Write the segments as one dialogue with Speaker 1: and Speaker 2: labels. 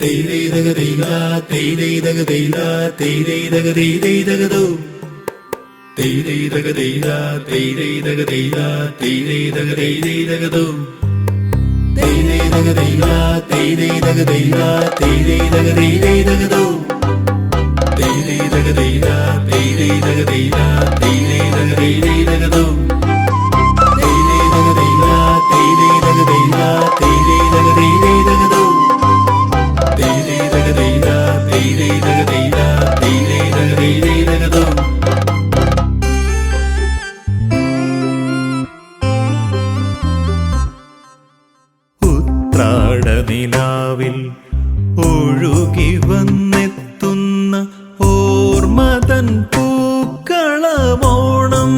Speaker 1: തെയ്തക തെയ്ത തെയ്തക തെയ്ത തെയ്തക തെയ്തകതോ തെയ്തക തെയ്ത തെയ്തക തെയ്ത തെയ്തക തെയ്തകതോ തെയ്തക തെയ്ത തെയ്തക തെയ്ത തെയ്തക തെയ്തകതോ തെയ്തക തെയ്ത തെയ്തക തെയ്ത തെയ്തക
Speaker 2: ഉത്രാടനിലാവിൽ ഒഴുകി വന്നെത്തുന്ന ഓർമ്മതൻ പൂക്കളമോണം.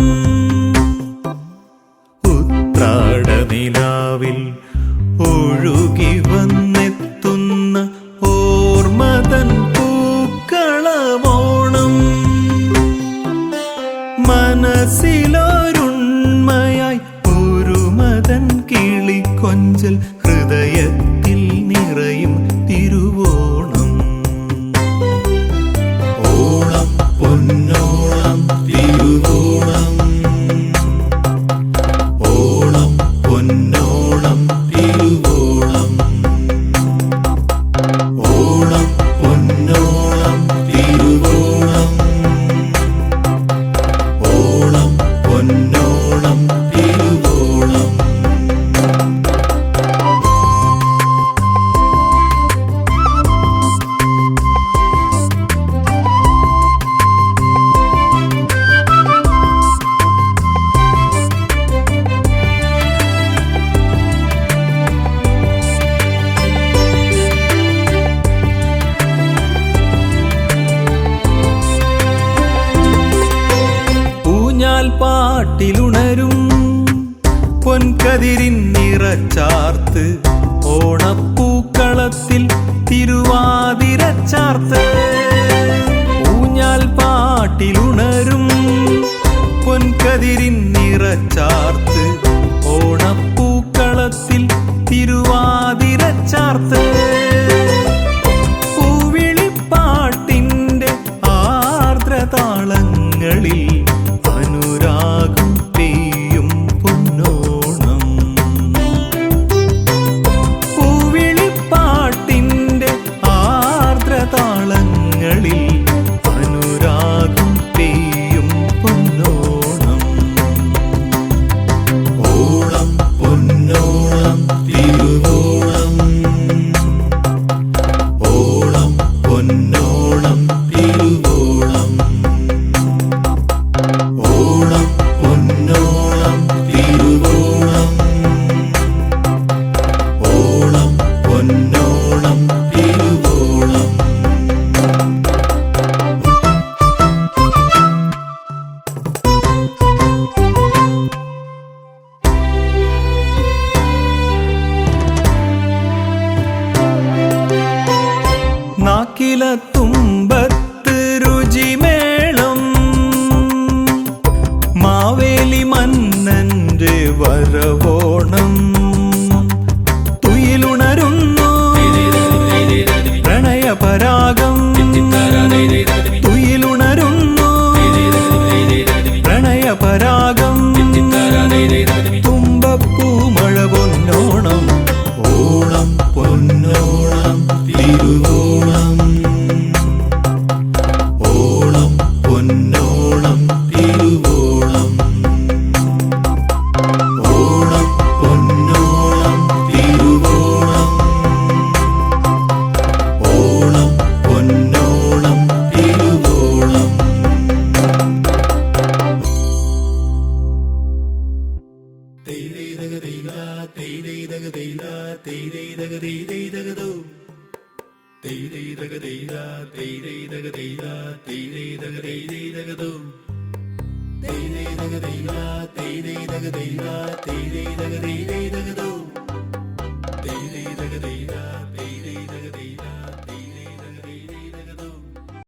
Speaker 2: ഉത്രാടനിലാവിൽ ഒഴുകി വന്നെത്തുന്ന ഓർമ്മതൻ പൂക്കളമോണം. മനസ്സിലൊരുണ്മയായി ഒരു മതൻ കിളിക്കൊഞ്ചൽ
Speaker 1: ഓണം
Speaker 2: പാട്ടിലുണരും. പൊൻകതിരിൻ നിറച്ചാർത്ത് ഓണപ്പൂക്കളത്തിൽ തിരുവാതിരച്ചാർത്ത് ഊഞ്ഞാൽ പാട്ടിലുണരും. പൊൻകതിരിൻ നിറച്ചാർത്ത് ഓണപ്പൂക്കളത്തിൽ തിരുവാതിരച്ചാർത്ത് പൊന്നോണം
Speaker 1: തിരുവോണം
Speaker 2: നാക്കില തുമ്പത്ത് രുചിമേളം. മാവേലി മന്നന്റെ വരവോണം
Speaker 1: തെയ്തകതോ തെയ്തൈതക തെയ്ത തെയ്തൈതക തെയ്ത തെയ്തൈതക തെയ്തൈതകതോ തെയ്തൈതക